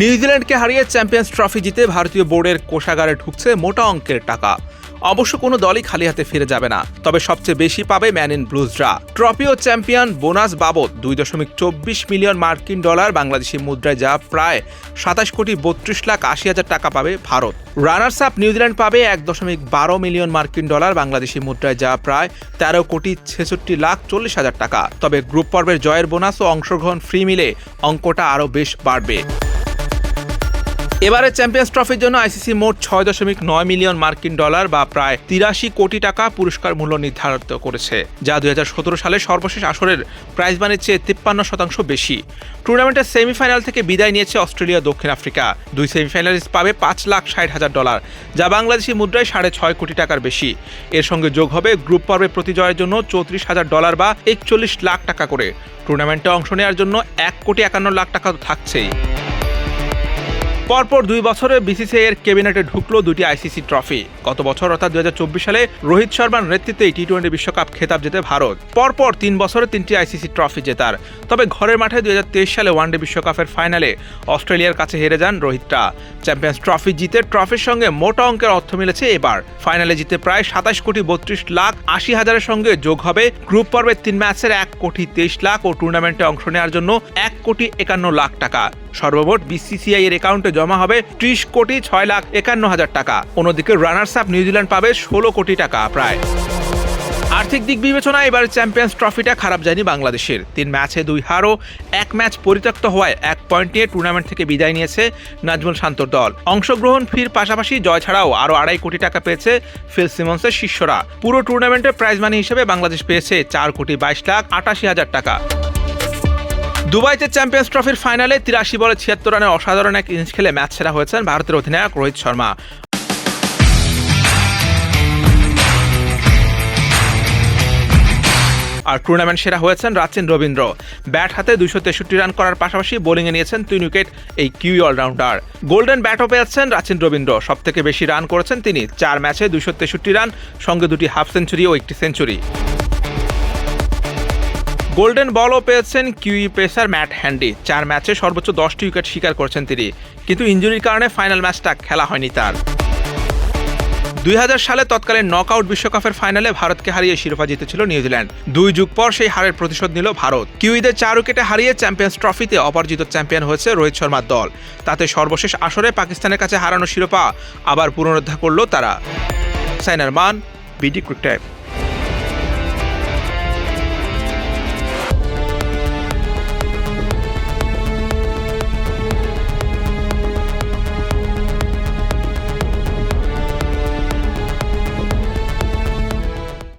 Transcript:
নিউজিল্যান্ডকে হারিয়ে champions trophy জিতে ভারতীয় বোর্ডের কোষাগারে ঢুকছে মোটা অঙ্কের টাকা। অবশ্য কোনো দলই খালি হাতে ফিরে যাবে না, তবে সবচেয়ে বেশি পাবে ম্যান ইন ব্লুজরা। ট্রফি ও চ্যাম্পিয়ন বোনাস বাবদ দুই দশমিক চব্বিশ মিলিয়ন মার্কিন ডলার বাংলাদেশি মুদ্রায় যা প্রায় সাতাশ কোটি বত্রিশ লাখ আশি হাজার টাকা পাবে ভারত। রানার্স আপ নিউজিল্যান্ড পাবে এক দশমিক বারো মিলিয়ন মার্কিন ডলার বাংলাদেশি মুদ্রায় যা প্রায় তেরো কোটি ছেষট্টি লাখ চল্লিশ হাজার টাকা। তবে গ্রুপ পর্বের জয়ের বোনাস ও অংশগ্রহণ ফ্রি মিলে অঙ্কটা আরও বেশ বাড়বে। এবারে চ্যাম্পিয়ন্স ট্রফির জন্য আইসিসি মোট ছয় দশমিক নয় মিলিয়ন মার্কিন ডলার বা প্রায় তিরাশি কোটি টাকা পুরস্কার মূল্য নির্ধারিত করেছে, যা দুই সালে সর্বশেষ আসরের প্রাইজ মানির চেয়ে তিপ্পান্ন শতাংশ বেশি। টুর্নামেন্টের সেমিফাইনাল থেকে বিদায় নিয়েছে অস্ট্রেলিয়া দক্ষিণ আফ্রিকা। দুই সেমিফাইনালিস্ট পাবে পাঁচ লাখ ষাট হাজার ডলার, যা বাংলাদেশি মুদ্রায় সাড়ে ছয় কোটি টাকার বেশি। এর সঙ্গে যোগ হবে গ্রুপ পর্বে প্রতি জয়ের জন্য চৌত্রিশ হাজার ডলার বা একচল্লিশ লাখ টাকা করে। টুর্নামেন্টে অংশ নেওয়ার জন্য এক কোটি একান্ন লাখ টাকা তো থাকছেই। পরপর দুই বছরে বিসিসিআই এর ক্যাবিনেটে ঢুকলো দুটি আইসিসি ট্রফি গত বছর, অর্থাৎ দুই হাজার চব্বিশ সালে, রোহিত শর্মার নেতৃত্বে টি টোয়েন্টি বিশ্বকাপ খেতাব জেতে ভারত। পরপর তিন বছরে তিনটি আইসিসি ট্রফি জেতার। তবে ঘরের মাঠে দুই হাজার তেইশ সালে ওয়ানডে বিশ্বকাপের ফাইনালে অস্ট্রেলিয়ার কাছে হেরে যান রোহিতরা চ্যাম্পিয়ন্স ট্রফি জিতে ট্রফির সঙ্গে মোটা অঙ্কের অর্থ মিলেছে এবার। ফাইনালে জিতে প্রায় সাতাশ কোটি বত্রিশ লাখ আশি হাজারের সঙ্গে যোগ হবে গ্রুপ পর্বের তিন ম্যাচের এক কোটি তেইশ লাখ ও টুর্নামেন্টে অংশ নেওয়ার জন্য এক কোটি একান্ন লাখ টাকা। সর্বমোট বিসিসিআই এর অ্যাকাউন্টে জমা হবে ত্রিশ কোটি ছয় লাখ একান্ন হাজার টাকা। অন্যদিকে রানার্স আপ নিউজিল্যান্ড পাবে ষোলো কোটি টাকা প্রায়। আর্থিক দিক বিবেচনায় এবার চ্যাম্পিয়ন্স ট্রফিটা খারাপ যায়নি বাংলাদেশের। তিন ম্যাচে দুই হারও, এক ম্যাচ পরিত্যক্ত হওয়ায় এক পয়েন্ট নিয়ে টুর্নামেন্ট থেকে বিদায় নিয়েছে নাজমুল শান্তর দল। অংশগ্রহণ ফির পাশাপাশি জয় ছাড়াও আরও আড়াই কোটি টাকা পেয়েছে ফিল সিমন্সের শিষ্যরা। পুরো টুর্নামেন্টের প্রাইজ মানি হিসেবে বাংলাদেশ পেয়েছে চার কোটি বাইশ লাখ আটাশি হাজার টাকা। দুবাইতে চ্যাম্পিয়ন্স ট্রফির ফাইনালে তিরাশি বলে ছিয়াত্তর রানের অসাধারণ এক ইনিংস খেলে ম্যাচ সেরা হয়েছেন ভারতের অধিনায়ক রোহিত শর্মা। আর টুর্নামেন্ট সেরা হয়েছেন রাচিন রবীন্দ্র। ব্যাট হাতে দুইশো তেষট্টি রান করার পাশাপাশি বোলিংয়ে নিয়েছেন তিন উইকেট এই কিউই অলরাউন্ডার। গোল্ডেন ব্যাটও পেয়েছেন রাচিন রবীন্দ্র। সব থেকে বেশি রান করেছেন তিনি। চার ম্যাচে দুইশো তেষট্টি রান, সঙ্গে দুটি হাফ সেঞ্চুরি ও একটি সেঞ্চুরি। গোল্ডেন বলও পেয়েছেন কিউই পেসার ম্যাট হ্যান্ডি। চার ম্যাচে সর্বোচ্চ দশটি উইকেট শিকার করেছেন তিনি। কিন্তু ইঞ্জুরির কারণে ফাইনাল ম্যাচটা খেলা হয়নি তার। দুই হাজার সালে তৎকালীন নকআউট বিশ্বকাপের ফাইনালে ভারতকে হারিয়ে শিরোপা জিতেছিল নিউজিল্যান্ড। দুই যুগ পর সেই হারের প্রতিশোধ নিল ভারত। কিউইদের চার উইকেটে হারিয়ে চ্যাম্পিয়ন্স ট্রফিতে অপরাজিত চ্যাম্পিয়ন হয়েছে রোহিত শর্মার দল। তাতে সর্বশেষ আসরে পাকিস্তানের কাছে হারানো শিরোপা আবার পুনরুদ্ধার করল তারা। সাইনার মান, বিডি ক্রিক টাইম।